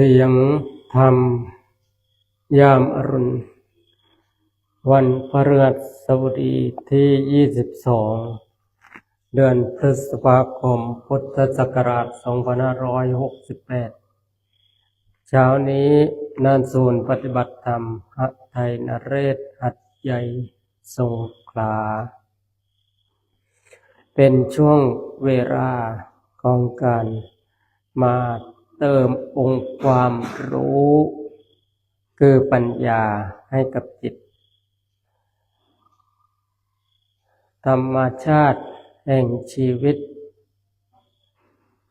สียงธรรม ยามอรุณ วันพฤหัสบดีที่ 22 เดือนพฤษภาคม พุทธศักราช 2568 เช้านี้นานศูนย์ปฏิบัติธรรมหัดไทยนเรศหัดใหญ่สงขลา เป็นช่วงเวลาของการมา เติมองค์ความรู้ คือปัญญาให้กับจิต ธรรมชาติแห่งชีวิต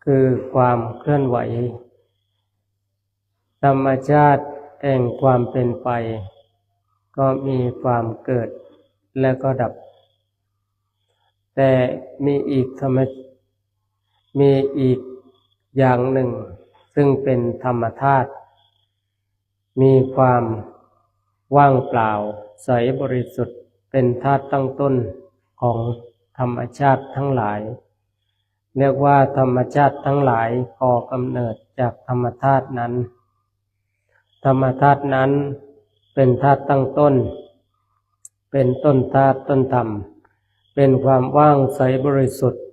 คือความเคลื่อนไหว ธรรมชาติแห่งความเป็นไป ก็มีความเกิดและก็ดับ แต่มีอีกธรรมมีอีกอย่างหนึ่ง ซึ่งเป็นธรรมธาตุมีความว่างเปล่า ใสบริสุทธิ์เป็นธาตุตั้งต้นของธรรมชาติทั้งหลาย เรียกว่าธรรมชาติทั้งหลายก่อกำเนิดจากธรรมธาตุนั้น ธรรมธาตุนั้นเป็นธาตุตั้งต้น เป็นต้นธาตุต้นธรรม เป็นความว่างใสบริสุทธิ์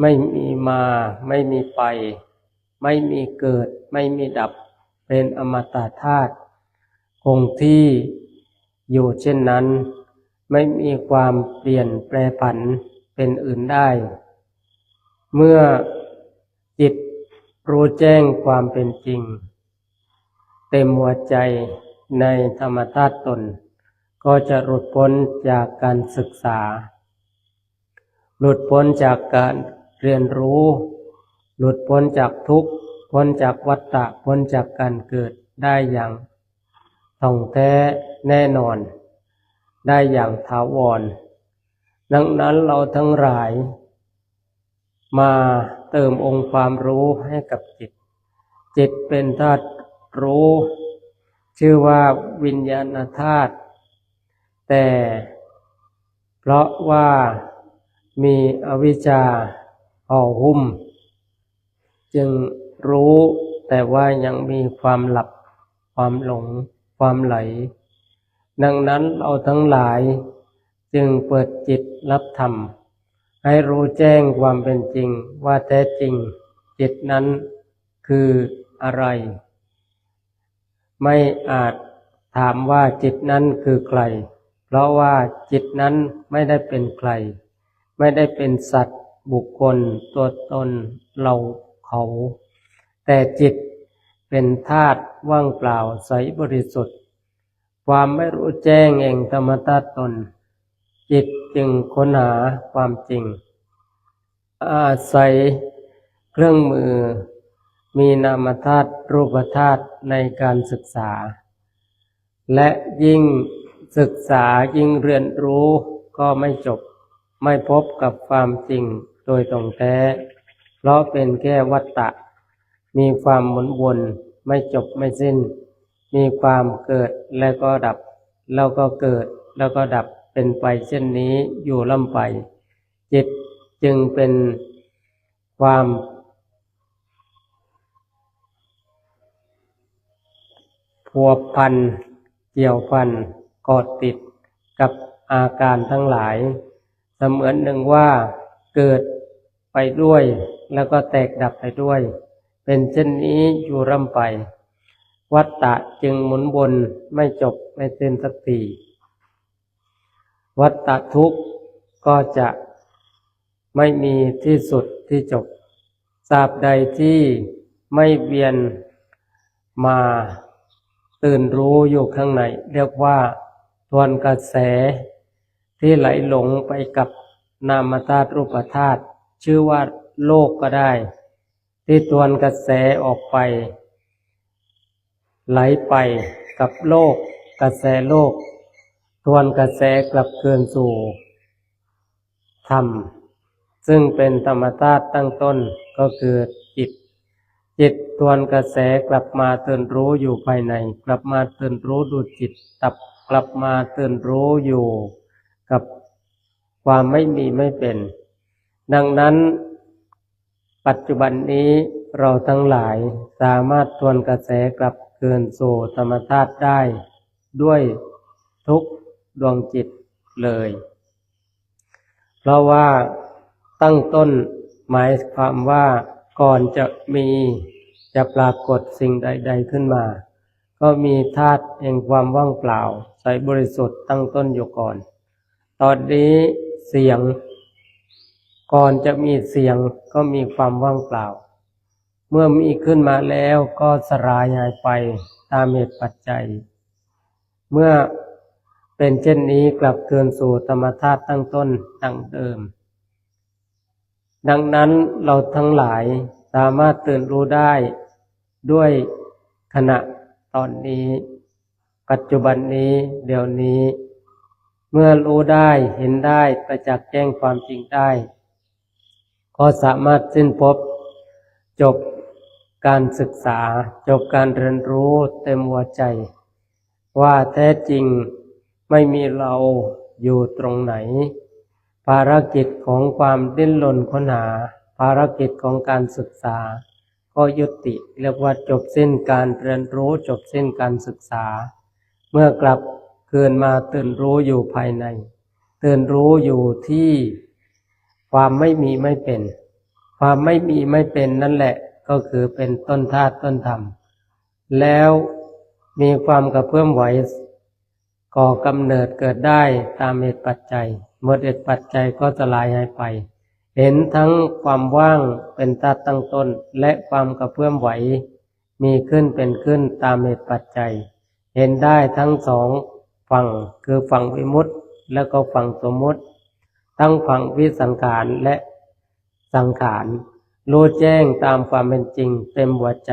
ไม่มีมาไม่มีไป ไม่มีเกิด ไม่มีดับ เป็นอมตะธาตุคงที่อยู่เช่นนั้น ไม่มีความเปลี่ยนแปรผันเป็นอื่นได้ เมื่อจิตรู้แจ้งความเป็นจริง เต็มหัวใจในธรรมธาตุตน ก็จะหลุดพ้นจากการศึกษา หลุดพ้นจากการเรียนรู้ หลุดพ้นจากทุกข์พ้นจากวัฏฏะพ้นจากการเกิดได้อย่างท่องแท้แน่นอน ได้อย่างถาวร ดังนั้นเราทั้งหลาย มาเติมองค์ความรู้ให้กับจิต จิตเป็นธาตุรู้ ชื่อว่าวิญญาณธาตุแต่เพราะว่ามีอวิชชาห่อหุ้ม จึงรู้แต่ว่ายังมีความหลับ ความหลง ความไหล ดังนั้นเราทั้งหลายจึงเปิดจิตรับธรรม ให้รู้แจ้งความเป็นจริงว่าแท้จริง จิตนั้นคืออะไร ไม่อาจถามว่าจิตนั้นคือใคร เพราะว่าจิตนั้นไม่ได้เป็นใคร ไม่ได้เป็นสัตว์บุคคล ตัวตนเรา เขา แต่จิตเป็นธาตุว่างเปล่าใสบริสุทธิ์ ความไม่รู้แจ้งเองธรรมธาตน จิตจึงค้นหาความจริง อาศัยเครื่องมือ มีนามธาตุรูปธาตุในการศึกษา และยิ่งศึกษายิ่งเรียนรู้ก็ไม่จบ ไม่พบกับความจริงโดยตรงแท้ เพราะเป็นแค่วัตตะ มีความหมุนวนไม่จบไม่สิ้น มีความเกิดแล้วก็ดับ แล้วก็เกิดแล้วก็ดับเป็นไปเช่นนี้อยู่ล่ำไป จิตจึงเป็นความพัวพันเกี่ยวพันกอดติดกับอาการทั้งหลาย เสมือนหนึ่งว่าเกิด ไปด้วย แล้วก็แตกดับไปด้วย เป็นเช่นนี้อยู่ร่ำไป วัฏฏะจึงหมุนวนไม่จบไม่สิ้นสักทีวัฏฏะทุกข์ก็จะไม่มีที่สุดที่จบตราบใดที่ไม่เวียนมาตื่นรู้อยู่ข้างใน เรียกว่า ทวนกระแสที่ไหลหลงไปกับนามธาตุรูปธาตุ ชื่อว่าโลกก็ได้ ที่ทวนกระแสออกไป ไหลไปกับโลก กระแสโลก ทวนกระแสกลับคืนสู่ธรรม ซึ่งเป็นธรรมธาตุตั้งต้นก็คือจิต จิตทวนกระแสกลับมาตื่นรู้อยู่ภายใน กลับมาตื่นรู้ดูจิตตับกลับมาตื่นรู้อยู่กับความไม่มีไม่เป็น ดังนั้น ปัจจุบันนี้เราทั้งหลายสามารถทวนกระแสกลับคืนสู่ธรรมธาตุได้ ด้วยทุกดวงจิตเลย เพราะว่าตั้งต้นหมายความว่าก่อนจะมีจะปรากฏสิ่งใด ๆขึ้นมา ก็มีธาตุแห่งความว่างเปล่า ใสบริสุทธิ์ตั้งต้นอยู่ก่อน ตอนนี้เสียง ก่อนจะมีเสียงก็มีความว่างเปล่า เมื่อมีขึ้นมาแล้วก็สลายหายไปตามเหตุปัจจัย เมื่อเป็นเช่นนี้กลับคืนสู่ธรรมธาตุตั้งต้นดังเดิม ดังนั้นเราทั้งหลายสามารถตื่นรู้ได้ด้วยขณะตอนนี้ ปัจจุบันนี้เดี๋ยวนี้ เมื่อรู้ได้เห็นได้ประจักษ์แจ้งความจริงได้ ก็สามารถสิ้นพบจบการศึกษา จบการเรียนรู้เต็มหัวใจ ว่าแท้จริงไม่มีเราอยู่ตรงไหน ภารกิจของความดิ้นรนค้นหา ภารกิจของการศึกษา ก็ยุติเรียกว่าจบสิ้นการเรียนรู้จบสิ้นการศึกษา เมื่อกลับคืนมาตื่นรู้อยู่ภายใน ตื่นรู้อยู่ที่ ความไม่มีไม่เป็น ความไม่มีไม่เป็นนั่นแหละก็คือเป็นต้นธาตุต้นธรรม แล้วมีความกระเพื่อมไหวก่อกำเนิดเกิดได้ตามเหตุปัจจัยหมดเหตุปัจจัยก็สลายหายไป เห็นทั้งความว่างเป็นธาตุตั้งต้น และความกระเพื่อมไหว มีขึ้นเป็นขึ้นตามเหตุปัจจัย เห็นได้ทั้งสองฝั่งคือฝั่งวิมุตติและก็ฝั่งสมมุติ ทั้งฝั่งวิสังขารและสังขารรู้แจ้งตามความเป็นจริง เต็มหัวใจ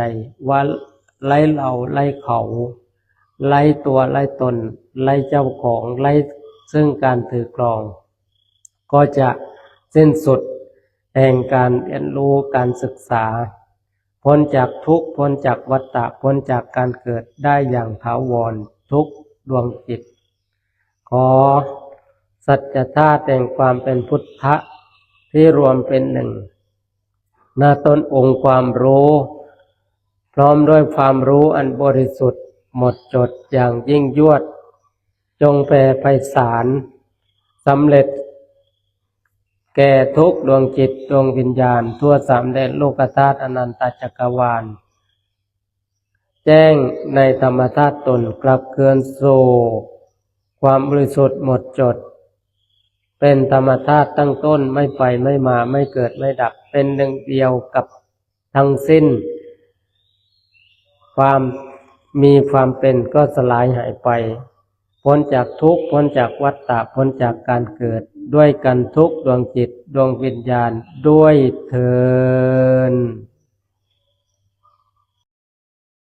ว่าไล่เราไล่เขาไล่ตัวไล่ตนไล่เจ้าของไล่ซึ่งการถือครอง ก็จะสิ้นสุดแห่งการเรียนรู้การศึกษา พ้นจากทุกพ้นจากวัฏฏะพ้นจากการเกิดได้อย่างถาวรทุกดวงจิต ขอ สัจธาตุแห่งความเป็นพุทธะที่รวมเป็นหนึ่งหน้าต้นองค์ความรู้ พร้อมด้วยความรู้อันบริสุทธิ์ หมดจดอย่างยิ่งยวด จงแผ่ไพศาลสำเร็จ แก่ทุกดวงจิตดวงวิญญาณ ทั่วสามแดนโลกธาตุอนันตจักรวาล แจ้งในธรรมธาตุตนกลับเคือนโซความบริสุทธิ์หมดจด เป็นธรรมธาตุตั้งต้นไม่ไปไม่มาไม่เกิดไม่ดับ เป็นหนึ่งเดียวกับทั้งสิ้น ความมีความเป็นก็สลายหายไป พ้นจากทุกข์พ้นจากวัฏฏะพ้นจากการเกิด ด้วยกันทุกดวงจิตดวงวิญญาณด้วยเทิน